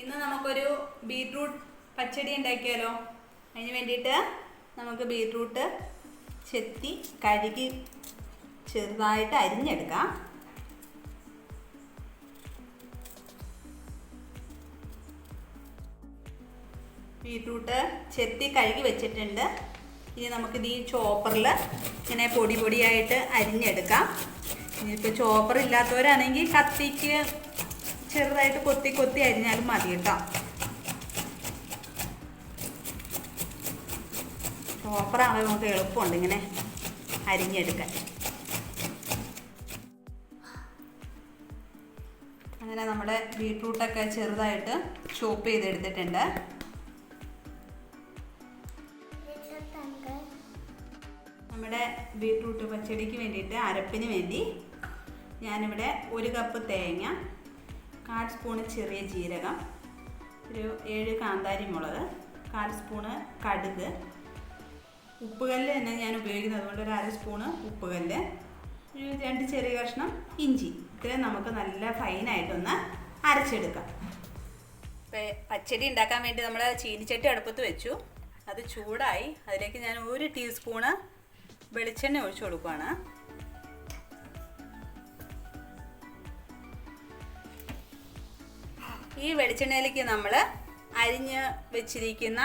ഇന്ന് നമുക്കൊരു ബീട്രൂട്ട് പച്ചടി ഉണ്ടാക്കിയാലോ? അതിന് വേണ്ടിയിട്ട് നമുക്ക് ബീട്രൂട്ട് ചെത്തി കഴുകി ചെറുതായിട്ട് അരിഞ്ഞെടുക്കാം. ബീട്രൂട്ട് ചെത്തി കഴുകി വെച്ചിട്ടുണ്ട്. ഇനി നമുക്കിത് ഈ ചോപ്പറിൽ ഇങ്ങനെ പൊടി പൊടിയായിട്ട് അരിഞ്ഞെടുക്കാം. ഇനിയിപ്പോൾ ചോപ്പർ ഇല്ലാത്തവരാണെങ്കിൽ കത്തിക്ക് ചെറുതായിട്ട് കൊത്തി കൊത്തി അരിഞ്ഞാലും മതി കേട്ടോ. ചോപ്പറാണെങ്കിൽ നമുക്ക് എളുപ്പമുണ്ട് ഇങ്ങനെ അരിഞ്ഞെടുക്കാൻ. അങ്ങനെ നമ്മുടെ ബീട്രൂട്ടൊക്കെ ചെറുതായിട്ട് ചോപ്പ് ചെയ്തെടുത്തിട്ടുണ്ട്. നമ്മുടെ ബീട്രൂട്ട് പച്ചടിക്ക് വേണ്ടിയിട്ട് അരപ്പിന് വേണ്ടി ഞാനിവിടെ ഒരു കപ്പ് തേങ്ങ കാൽ സ്പൂണ് ചെറിയ ജീരകം ഒരു ഏഴ് കാന്താരി മുളക് കാൽ സ്പൂണ് കടുക്. ഉപ്പുകല്ല് തന്നെ ഞാൻ ഉപയോഗിക്കുന്നത്. അതുകൊണ്ട് ഒരു അര സ്പൂണ് ഉപ്പുകല്ല് ഒരു രണ്ട് ചെറിയ കഷ്ണം ഇഞ്ചി. ഇത്രയും നമുക്ക് നല്ല ഫൈനായിട്ടൊന്ന് അരച്ചെടുക്കാം. പച്ചടി ഉണ്ടാക്കാൻ വേണ്ടി നമ്മൾ ചീനിച്ചട്ടി അടുപ്പത്ത് വെച്ചു. അത് ചൂടായി. അതിലേക്ക് ഞാൻ ഒരു ടീസ്പൂണ് വെളിച്ചെണ്ണ ഒഴിച്ചു കൊടുക്കുകയാണ് ഈ വെളിച്ചെണ്ണയിലേക്ക് നമ്മൾ അരിഞ്ഞ് വെച്ചിരിക്കുന്ന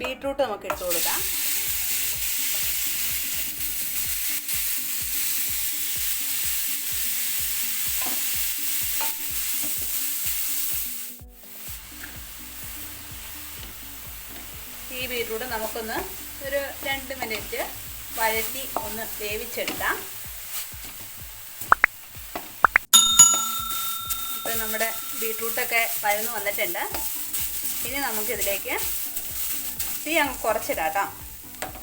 ബീട്രൂട്ട് നമുക്ക് ഇട്ട് കൊടുക്കാം. ഈ ബീട്രൂട്ട് നമുക്കൊന്ന് ഒരു രണ്ട് മിനിറ്റ് വഴറ്റി ഒന്ന് വേവിച്ചെടുക്കാം. നമ്മുടെ ബീട്രൂട്ടൊക്കെ വഴന്ന് വന്നിട്ടുണ്ട്. ഇനി നമുക്കിതിലേക്ക് തീ അങ്ങ് കുറച്ചിടാം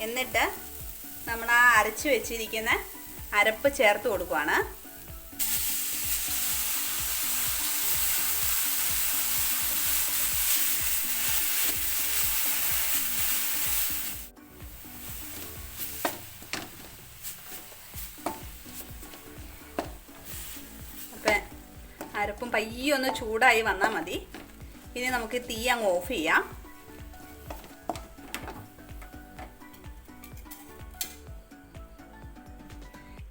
എന്നിട്ട് നമ്മൾ ആ അരച്ച് വെച്ചിരിക്കുന്ന അരപ്പ് ചേർത്ത് കൊടുക്കുവാണ്. അരപ്പും പയ്യൊന്ന് ചൂടായി വന്നാൽ മതി. ഇനി നമുക്ക് തീ അങ്ങ് ഓഫ് ചെയ്യാം.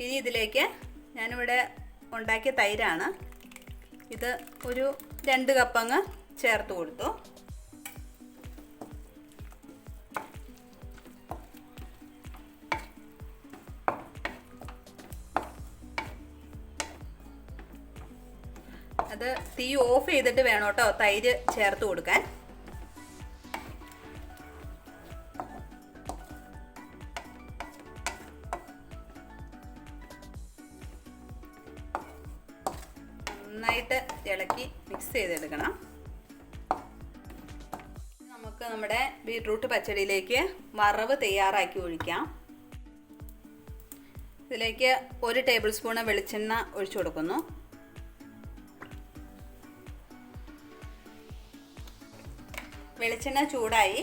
ഇനി ഇതിലേക്ക് ഞാനിവിടെ ഉണ്ടാക്കിയ തൈരാണ്. ഇത് ഒരു രണ്ട് കപ്പങ്ങ് ചേർത്ത് കൊടുത്തു. അത് തീ ഓഫ് ചെയ്തിട്ട് വേണം കേട്ടോ തൈര് ചേർത്ത് കൊടുക്കാൻ. നന്നായിട്ട് ഇളക്കി മിക്സ് ചെയ്തെടുക്കണം. നമുക്ക് നമ്മുടെ ബീട്രൂട്ട് പച്ചടിയിലേക്ക് വറവ് തയ്യാറാക്കി ഒഴിക്കാം. ഇതിലേക്ക് ഒരു ടേബിൾ സ്പൂണ് വെളിച്ചെണ്ണ ഒഴിച്ചു കൊടുക്കുന്നു. വെളിച്ചെണ്ണ ചൂടായി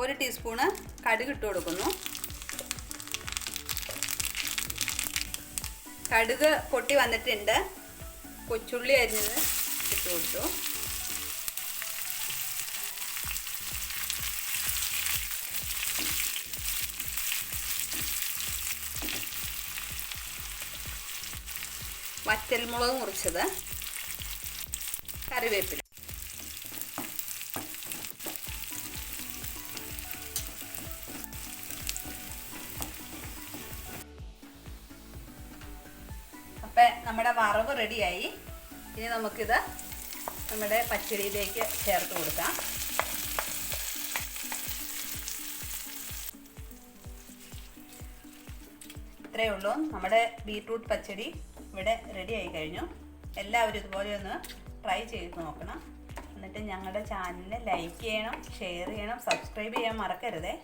ഒരു ടീസ്പൂണ് കടുക് ഇട്ട് കൊടുക്കുന്നു. കടുക് പൊട്ടി വന്നിട്ടുണ്ട്. കൊച്ചുള്ളി അരിഞ്ഞത് ഇട്ട് കൊടുത്തു. വറ്റൽമുളക് മുറിച്ചത്. കറിവേപ്പില. അപ്പം നമ്മുടെ വറവ് റെഡിയായി ഇനി നമുക്കിത് നമ്മുടെ പച്ചടിയിലേക്ക് ചേർത്ത് കൊടുക്കാം. ഇത്രയേ ഉള്ളൂ. നമ്മുടെ ബീട്രൂട്ട് പച്ചടി ഇവിടെ റെഡി ആയി കഴിഞ്ഞു. എല്ലാവരും ഇതുപോലെ ഒന്ന് ട്രൈ ചെയ്ത് നോക്കണം. എന്നിട്ട് ഞങ്ങളുടെ ചാനലിനെ ലൈക്ക് ചെയ്യണം ഷെയർ ചെയ്യണം സബ്സ്ക്രൈബ് ചെയ്യാൻ മറക്കരുതേ.